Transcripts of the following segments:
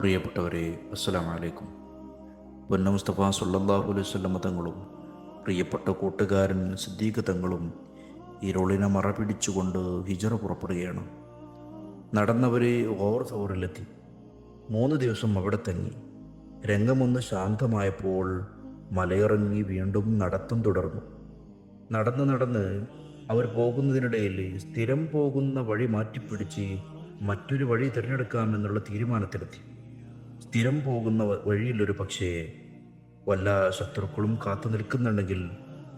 പ്രിയപ്പെട്ടവരെ അസ്സലാം വലൈക്കും പൊന്ന മുസ്തഫ സുല്ലാഹു അലൈഹി വസല്ലമ തങ്ങളും പ്രിയപ്പെട്ട കൂട്ടുകാരൻ സിദ്ദീഖ് തങ്ങളും ഇരുളിനെ മറ പിടിച്ചുകൊണ്ട് ഹിജറ പുറപ്പെടുകയാണ്. നടന്നവരെ ഓവർ സവറിലെത്തി മൂന്ന് ദിവസം അവിടെ തങ്ങി. രംഗമൊന്ന് ശാന്തമായപ്പോൾ മലയിറങ്ങി വീണ്ടും നടത്തം തുടർന്നു. നടന്ന് നടന്ന് അവർ പോകുന്നതിനിടയിൽ സ്ഥിരം പോകുന്ന വഴി മാറ്റിപ്പിടിച്ച് മറ്റൊരു വഴി തിരഞ്ഞെടുക്കാമെന്നുള്ള തീരുമാനത്തിലെത്തി. സ്ഥിരം പോകുന്ന വഴിയിലൊരു പക്ഷേ വല്ല ശത്രുക്കളും കാത്തു നിൽക്കുന്നുണ്ടെങ്കിൽ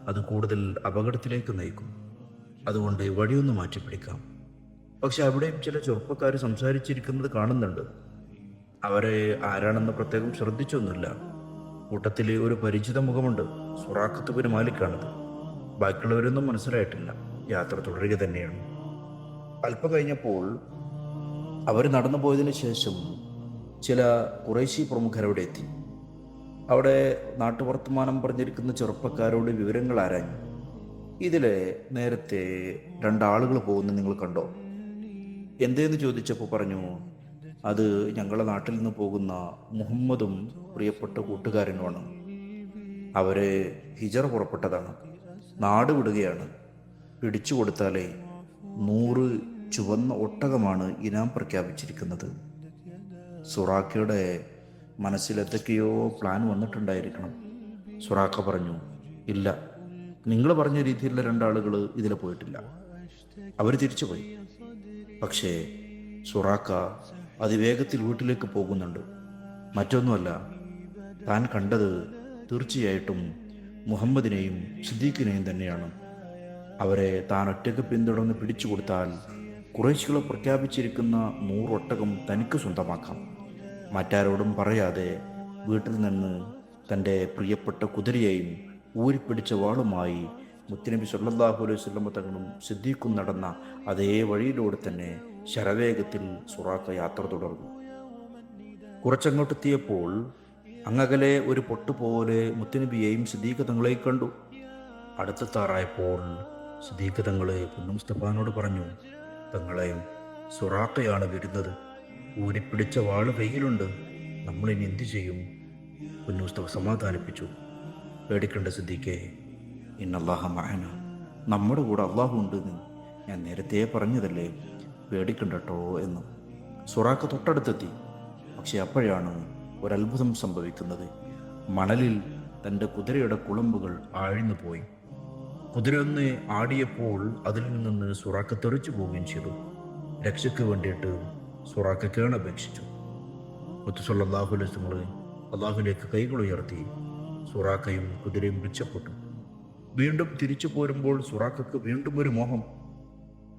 അത് കൂടുതൽ അപകടത്തിലേക്ക് നയിക്കും. അതുകൊണ്ട് വഴിയൊന്ന് മാറ്റിപ്പിടിക്കാം. പക്ഷെ അവിടെയും ചില ചെറുപ്പക്കാർ സംസാരിച്ചിരിക്കുന്നത് കാണുന്നുണ്ട്. അവരെ ആരാണെന്ന് പ്രത്യേകം ശ്രദ്ധിച്ചൊന്നുമില്ല. കൂട്ടത്തിൽ ഒരു പരിചിത മുഖമുണ്ട് സുറാഖത്ത് പിന്നെ മാലിക്കാണത് ബാക്കിയുള്ളവരൊന്നും മനസ്സിലായിട്ടില്ല. യാത്ര തുടരുക തന്നെയാണ്. അല്പം കഴിഞ്ഞപ്പോൾ അവർ നടന്നു പോയതിനു ശേഷം ചില കുറേശി പ്രമുഖരവിടെ എത്തി. അവിടെ നാട്ടുവർത്തമാനം പറഞ്ഞിരിക്കുന്ന ചെറുപ്പക്കാരോട് വിവരങ്ങൾ ആരാഞ്ഞു. ഇതിലെ നേരത്തെ രണ്ടാളുകൾ പോകുന്നത് നിങ്ങൾ കണ്ടോ? എന്തേന്ന് ചോദിച്ചപ്പോൾ പറഞ്ഞു അത് ഞങ്ങളുടെ നാട്ടിൽ നിന്ന് പോകുന്ന മുഹമ്മദും പ്രിയപ്പെട്ട കൂട്ടുകാരനുമാണ്. അവർ ഹിജറ പുറപ്പെട്ടതാണ്. നാട് വിടുകയാണ്. പിടിച്ചു കൊടുത്താലേ നൂറ് ചുവന്ന ഒട്ടകമാണ് ഇനാം പ്രഖ്യാപിച്ചിരിക്കുന്നത്. സുറാക്കയുടെ മനസ്സിൽ പ്ലാൻ വന്നിട്ടുണ്ടായിരിക്കണം. സുറാക്ക പറഞ്ഞു ഇല്ല നിങ്ങൾ പറഞ്ഞ രീതിയിലുള്ള രണ്ടാളുകൾ ഇതിൽ പോയിട്ടില്ല. അവർ തിരിച്ചു പോയി പക്ഷേ സുറാക്ക അതിവേഗത്തിൽ വീട്ടിലേക്ക് പോകുന്നുണ്ട്. മറ്റൊന്നുമല്ല താൻ കണ്ടത് തീർച്ചയായിട്ടും മുഹമ്മദിനെയും സിദ്ദീഖിനെയും തന്നെയാണ്. അവരെ താൻ ഒറ്റയ്ക്ക് പിന്തുടർന്ന് പിടിച്ചു കൊടുത്താൽ കുറേശികളെ പ്രഖ്യാപിച്ചിരിക്കുന്ന നൂറൊട്ടകം തനിക്ക് സ്വന്തമാക്കാം. മറ്റാരോടും പറയാതെ വീട്ടിൽ നിന്ന് തന്റെ പ്രിയപ്പെട്ട കുതിരയെയും ഊരിപ്പിടിച്ച വാളുമായി മുത്തുനബി സല്ലാഹു അലൈഹി വസല്ലമ തങ്ങളും സിദ്ദീഖും നടന്ന അതേ വഴിയിലൂടെ തന്നെ ശരവേഗത്തിൽ സുറാക്ക യാത്ര തുടർന്നു. കുറച്ചങ്ങോട്ടെത്തിയപ്പോൾ അങ്ങകലെ ഒരു പൊട്ടുപോലെ മുത്തനബിയെയും സിദ്ദീഖ് തങ്ങളെയും കണ്ടു. അടുത്ത അടുത്തെത്താറായപ്പോൾ സിദ്ദീഖ് തങ്ങളെ പുന്നുമുസ്തഫാനോട് പറഞ്ഞു തങ്ങളെയും സുറാക്കയാണ് വരുന്നത് ഊരിപ്പിടിച്ച വാൾ കയ്യിലുണ്ട്. നമ്മളിനി എന്തു ചെയ്യും? കുഞ്ഞുസ്തവ സമാധാനിപ്പിച്ചു. പേടിക്കേണ്ട ഇന്ന ഇന്നല്ലാഹ മഹന നമ്മുടെ കൂടെ അള്ളാഹു ഉണ്ടെന്ന് ഞാൻ നേരത്തെ പറഞ്ഞതല്ലേ? പേടിക്കണ്ടട്ടോ എന്ന്. സുറാക്ക തൊട്ടടുത്തെത്തി. പക്ഷെ അപ്പോഴാണ് ഒരത്ഭുതം സംഭവിക്കുന്നത്. മണലിൽ തന്റെ കുതിരയുടെ കുളമ്പുകൾ ആഴ്ന്നു പോയി. കുതിര ഒന്ന് ആടിയപ്പോൾ അതിൽ നിന്ന് സുറാക്ക തെറിച്ചു പോവുകയും ചെയ്തു. രക്ഷയ്ക്ക് വേണ്ടിയിട്ട് സുറാക്ക അപേക്ഷിച്ചു. മുത്തുസല്ലാഹു ലസ്തങ്ങൾ അള്ളാഹുലേക്ക് കൈകൾ ഉയർത്തി സുറാക്കയും കുതിരയും രക്ഷപ്പെട്ടു വീണ്ടും തിരിച്ചു പോരുമ്പോൾ സുറാക്കക്ക് വീണ്ടും ഒരു മോഹം.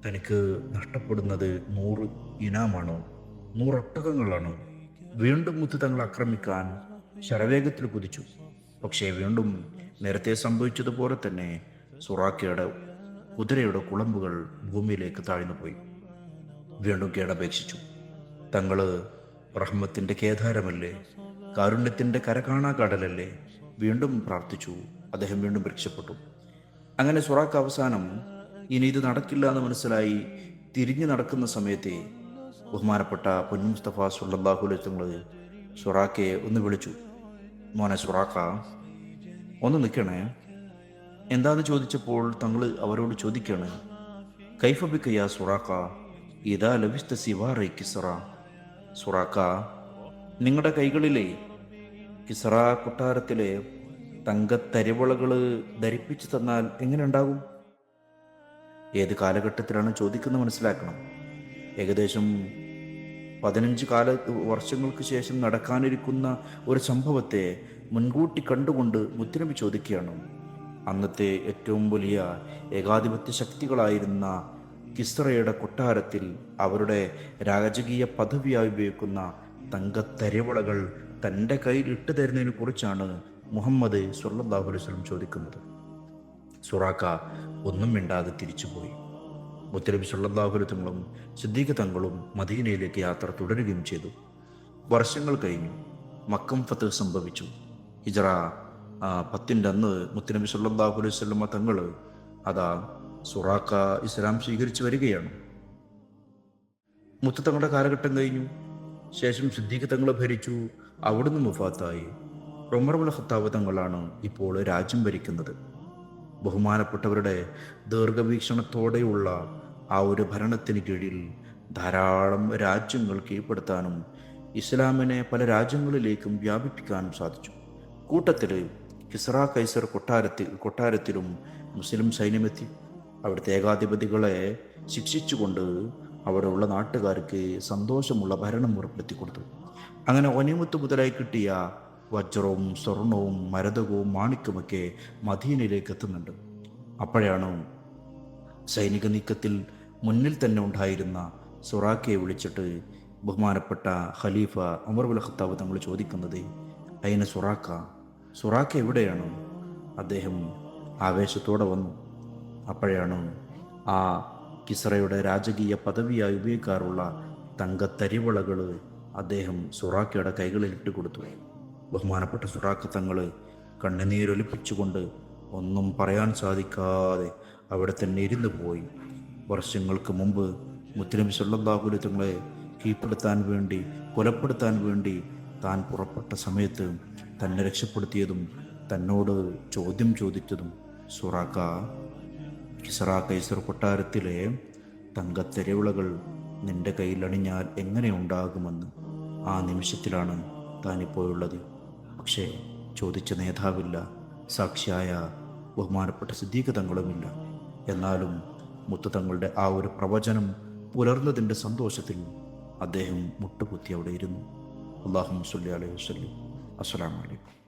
തനിക്ക് നഷ്ടപ്പെടുന്നത് നൂറ് ഇനാമാണോ നൂറൊട്ടകങ്ങളാണോ വീണ്ടും മുത്ത് തങ്ങൾ ആക്രമിക്കാൻ ശരവേഗത്തിൽ കുതിച്ചു. പക്ഷേ വീണ്ടും നേരത്തെ സംഭവിച്ചതുപോലെ തന്നെ സുറാക്കയുടെ കുതിരയുടെ കുളമ്പുകൾ ഭൂമിയിലേക്ക് താഴ്ന്നു പോയി വീണ്ടും കേടപേക്ഷിച്ചു തങ്ങൾ റഹ്മത്തിന്റെ കേദാരമല്ലേ കാരുണ്യത്തിന്റെ കരകാണാ കടലല്ലേ വീണ്ടും പ്രാർത്ഥിച്ചു. അദ്ദേഹം വീണ്ടും രക്ഷപ്പെട്ടു. അങ്ങനെ സുറാക്ക് അവസാനം ഇനി ഇത് നടക്കില്ല എന്ന് മനസ്സിലായി തിരിഞ്ഞു നടക്കുന്ന സമയത്തെ ബഹുമാനപ്പെട്ട പൊന്നു മുസ്തഫ സുല്ലാഹു ലത്തങ്ങൾ സുറാക്കയെ ഒന്ന് വിളിച്ചു. മോനെ സുറാക്ക ഒന്ന് നിൽക്കണേ. എന്താന്ന് ചോദിച്ചപ്പോൾ തങ്ങൾ അവരോട് ചോദിക്കണേ കൈഫബിക്കയ്യ സുറാക്ക ഇതാ ലഭിച്ച സിവാറ കിസറ. സുറാക്ക നിങ്ങളുടെ കൈകളിലെ കിസറ കൊട്ടാരത്തിലെ തങ്കത്തരിവളകൾ ധരിപ്പിച്ചു തന്നാൽ എങ്ങനെ ഉണ്ടാകും? ഏത് കാലഘട്ടത്തിലാണ് ചോദിക്കുന്നത് മനസ്സിലാക്കണം. ഏകദേശം പതിനഞ്ച് കാല വർഷങ്ങൾക്ക് ശേഷം നടക്കാനിരിക്കുന്ന ഒരു സംഭവത്തെ മുൻകൂട്ടി കണ്ടുകൊണ്ട് മുത്തുനബി ചോദിക്കുകയാണ്. അന്നത്തെ ഏറ്റവും വലിയ ഏകാധിപത്യ ശക്തികളായിരുന്ന കിസ്റയുടെ കൊട്ടാരത്തിൽ അവരുടെ രാജകീയ പദവിയായി ഉപയോഗിക്കുന്ന തങ്കത്തരിവളകൾ തന്റെ കയ്യിൽ ഇട്ടു തരുന്നതിനെ കുറിച്ചാണ് മുഹമ്മദ് സുല്ലാഹു ചോദിക്കുന്നത്. സുറാക്ക ഒന്നും മിണ്ടാതെ തിരിച്ചുപോയി. മുത്തലബി സുല്ലാഹുലു തങ്ങളും സിദ്ദീഖ് തങ്ങളും മദീനയിലേക്ക് യാത്ര തുടരുകയും ചെയ്തു. വർഷങ്ങൾ കഴിഞ്ഞു. മക്കം ഫത്ത് സംഭവിച്ചു. ഹിജറ പത്തിന്റെ അന്ന് മുത്തനബി സല്ലാഹു അലൈഹി സ്വല്ലമ്മ തങ്ങൾ അതാ സുറാക്ക ഇസ്ലാം സ്വീകരിച്ചു വരികയാണ്. മുത്തത്തങ്ങളുടെ കാലഘട്ടം കഴിഞ്ഞു. ശേഷം സിദ്ദീഖ് തങ്ങളെ ഭരിച്ചു. അവിടുന്ന് മുഫാത്തായി. ഉമർബുൽ ഹത്താവ് തങ്ങളാണ് ഇപ്പോൾ രാജ്യം ഭരിക്കുന്നത്. ബഹുമാനപ്പെട്ടവരുടെ ദീർഘവീക്ഷണത്തോടെയുള്ള ആ ഒരു ഭരണത്തിന് കീഴിൽ ധാരാളം രാജ്യങ്ങൾ കീഴ്പ്പെടുത്താനും ഇസ്ലാമിനെ പല രാജ്യങ്ങളിലേക്കും വ്യാപിപ്പിക്കാനും സാധിച്ചു. കൂട്ടത്തിൽ കിസ്റ കൈസർ കൊട്ടാരത്തിൽ കൊട്ടാരത്തിലും മുസ്ലിം സൈന്യമെത്തി അവിടുത്തെ ഏകാധിപതികളെ ശിക്ഷിച്ചുകൊണ്ട് അവിടെയുള്ള നാട്ടുകാർക്ക് സന്തോഷമുള്ള ഭരണം ഉറപ്പെടുത്തി കൊടുത്തു. അങ്ങനെ ഒനിമുത്ത് മുതലായി കിട്ടിയ വജ്രവും സ്വർണവും മരതകവും മാണിക്കുമൊക്കെ മദീനയിലേക്ക് എത്തുന്നുണ്ട്. അപ്പോഴാണ് സൈനിക നീക്കത്തിൽ മുന്നിൽ തന്നെ ഉണ്ടായിരുന്ന സുറാക്കയെ വിളിച്ചിട്ട് ബഹുമാനപ്പെട്ട ഖലീഫ ഉമർ ഉൽ ഖത്താബ് തങ്ങൾ ചോദിക്കുന്നത് അയിന് സുറാക്ക സുറാക്ക എവിടെയാണ്? അദ്ദേഹം ആവേശത്തോടെ വന്നു. അപ്പോഴാണ് ആ കിസ്രയുടെ രാജകീയ പദവിയായി ഉപയോഗിക്കാറുള്ള തങ്കത്തരിവളകൾ അദ്ദേഹം സുറാക്കയുടെ കൈകളിൽ ഇട്ട് കൊടുത്തു. ബഹുമാനപ്പെട്ട സുറാക്ക തങ്ങൾ കണ്ണുനീരൊലിപ്പിച്ചുകൊണ്ട് ഒന്നും പറയാൻ സാധിക്കാതെ അവിടെ തന്നെ ഇരുന്നു പോയി. വർഷങ്ങൾക്ക് മുമ്പ് മുത്തലിം സല്ലാഹുലി തങ്ങളെ കീഴ്പ്പെടുത്താൻ വേണ്ടി കൊലപ്പെടുത്താൻ വേണ്ടി താൻ പുറപ്പെട്ട സമയത്ത് തന്നെ രക്ഷപ്പെടുത്തിയതും തന്നോട് ചോദ്യം ചോദിച്ചതും സുറാക്ക കിസറ കൈസർ കൊട്ടാരത്തിലെ തങ്കത്തെരവിളകൾ നിന്റെ കയ്യിൽ അണിഞ്ഞാൽ എങ്ങനെ ഉണ്ടാകുമെന്ന് ആ നിമിഷത്തിലാണ് താനിപ്പോഴുള്ളത് പക്ഷേ ചോദിച്ച നേതാവില്ല. സാക്ഷിയായ ബഹുമാനപ്പെട്ട സിദ്ധീക തങ്ങളുമില്ല. എന്നാലും മുത്തുതങ്ങളുടെ ആ ഒരു പ്രവചനം പുലർന്നതിന്റെ സന്തോഷത്തിൽ അദ്ദേഹം മുട്ടുകുത്തി അവിടെ ഇരുന്നു. അള്ളാഹു മുസ്ലി അലൈഹി വസ്ലി അസ്സലാമലൈക്കും